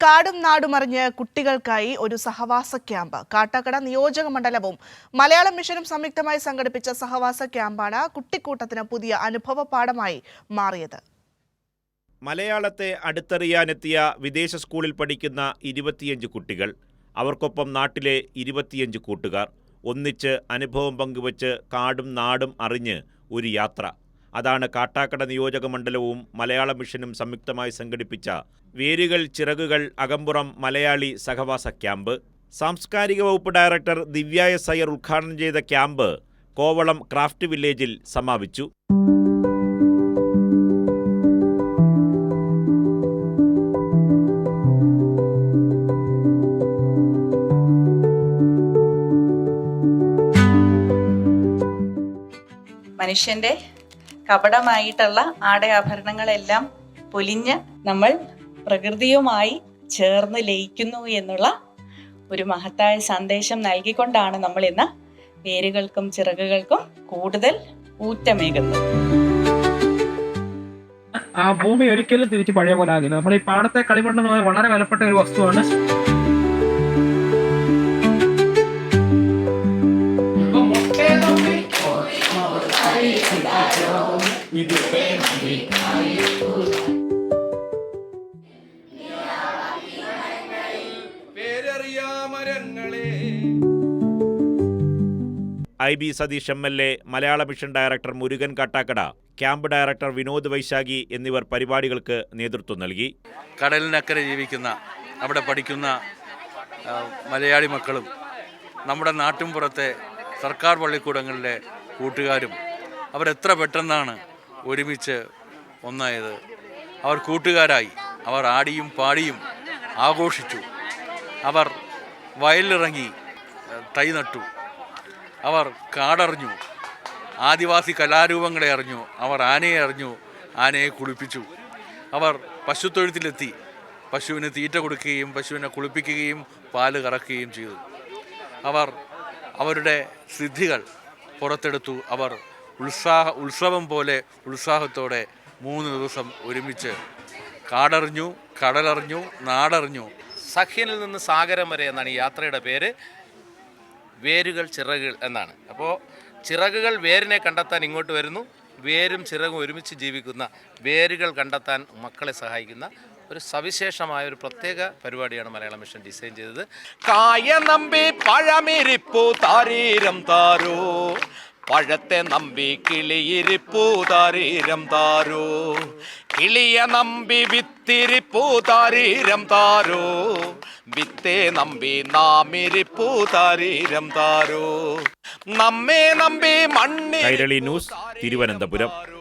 കാടും നാടുമറിഞ്ഞ് കുട്ടികൾക്കായി ഒരു സഹവാസ ക്യാമ്പ്. കാട്ടാക്കട നിയോജക മണ്ഡലവും മലയാളം മിഷനും സംയുക്തമായി സംഘടിപ്പിച്ച സഹവാസ ക്യാമ്പാണ് കുട്ടിക്കൂട്ടത്തിന് പുതിയ അനുഭവ പാഠമായി മാറിയത്. മലയാളത്തെ അടുത്തറിയാനെത്തിയ വിദേശ സ്കൂളിൽ പഠിക്കുന്ന ഇരുപത്തിയഞ്ച് കുട്ടികൾ അവർക്കൊപ്പം നാട്ടിലെ ഇരുപത്തിയഞ്ച് കൂട്ടുകാർ ഒന്നിച്ച് അനുഭവം പങ്കുവച്ച് കാടും നാടും അറിഞ്ഞ് ഒരു യാത്ര. അതാണ് കാട്ടാക്കട നിയോജക മണ്ഡലവും മലയാള മിഷനും സംയുക്തമായി സംഘടിപ്പിച്ച വേരുകൾ ചിറകുകൾ അകമ്പുറം മലയാളി സഹവാസ ക്യാമ്പ്. സാംസ്കാരിക വകുപ്പ് ഡയറക്ടർ ദിവ്യ എസ് അയ്യർ ഉദ്ഘാടനം ചെയ്ത ക്യാമ്പ് കോവളം ക്രാഫ്റ്റ് വില്ലേജിൽ സമാപിച്ചു. മനുഷ്യന്റെ കപടമായിട്ടുള്ള ആടയാഭരണങ്ങളെല്ലാം പൊലിഞ്ഞ് നമ്മൾ പ്രകൃതിയുമായി ചേർന്ന് ലയിക്കുന്നു എന്നുള്ള ഒരു മഹത്തായ സന്ദേശം നൽകിക്കൊണ്ടാണ് നമ്മൾ ഇന്ന് വേരുകൾക്കും ചിറകുകൾക്കും കൂടുതൽ ഊറ്റമേകുന്നത്. ആ ഭൂമി ഒരിക്കലും തിരിച്ച് പഴയ പോലെ ആകില്ല. നമ്മൾ ഈ പാടത്തെ കളിമണ്ണ് എന്ന് വളരെ വിലപ്പെട്ട ഒരു വസ്തുവാണ്. I B Satish M L A Malayala mission director Murukan Kattakada camp director Vinod Vaisakhi എന്നിവർ പരിപാടികൾക്ക് നേതൃത്വം നൽകി. കടലിനക്കരെ ജീവിക്കുന്ന അവിടെ പഠിക്കുന്ന മലയാളി മക്കളും നമ്മുടെ നാട്ടിൻപുറത്തെ സർക്കാർ പള്ളിക്കൂടങ്ങളിലെ കൂട്ടുകാരും അവരെത്ര പെട്ടെന്നാണ് ഒരുമിച്ച് ഒന്നായത്. അവർ കൂട്ടുകാരായി. അവർ ആടിയും പാടിയും ആഘോഷിച്ചു. അവർ വയലിറങ്ങി തൈ നട്ടു. അവർ കാടറിഞ്ഞു. ആദിവാസി കലാരൂപങ്ങളെ അറിഞ്ഞു. അവർ ആനയെ അറിഞ്ഞു. ആനയെ കുളിപ്പിച്ചു. അവർ പശുത്തൊഴുത്തിലെത്തി. പശുവിന് തീറ്റ കൊടുക്കുകയും പശുവിനെ കുളിപ്പിക്കുകയും പാൽ കറക്കുകയും ചെയ്തു. അവർ അവരുടെ സിദ്ധികൾ പുറത്തെടുത്തു. അവർ ഉത്സാഹ ഉത്സവം പോലെ ഉത്സാഹത്തോടെ മൂന്ന് ദിവസം ഒരുമിച്ച് കാടറിഞ്ഞു കടലറിഞ്ഞു നാടറിഞ്ഞു. സഖ്യനിൽ നിന്ന് സാഗരം വരെ എന്നാണ് ഈ യാത്രയുടെ പേര്. വേരുകൾ ചിറകുകൾ എന്നാണ്. അപ്പോൾ ചിറകുകൾ വേരിനെ കണ്ടെത്താൻ ഇങ്ങോട്ട് വരുന്നു. വേരും ചിറകും ഒരുമിച്ച് ജീവിക്കുന്ന വേരുകൾ കണ്ടെത്താൻ മക്കളെ സഹായിക്കുന്ന ഒരു സവിശേഷമായ ഒരു പ്രത്യേക പരിപാടിയാണ് മലയാളം മിഷൻ ഡിസൈൻ ചെയ്തത്. കായ നമ്പി പഴമിരിപ്പു താരീരം താരോ. പഴത്തെ നമ്പി കിളിയിരിപ്പു താരീരം താരോ. കിളിയ നമ്പി വിത്തിരിപ്പു താരീരം താരോ. വിത്തേ നമ്പി നാമിരിപ്പു താരീരം താരോ. നമ്മെ നമ്പി മണ്ണി ന്യൂസ് തിരുവനന്തപുരം.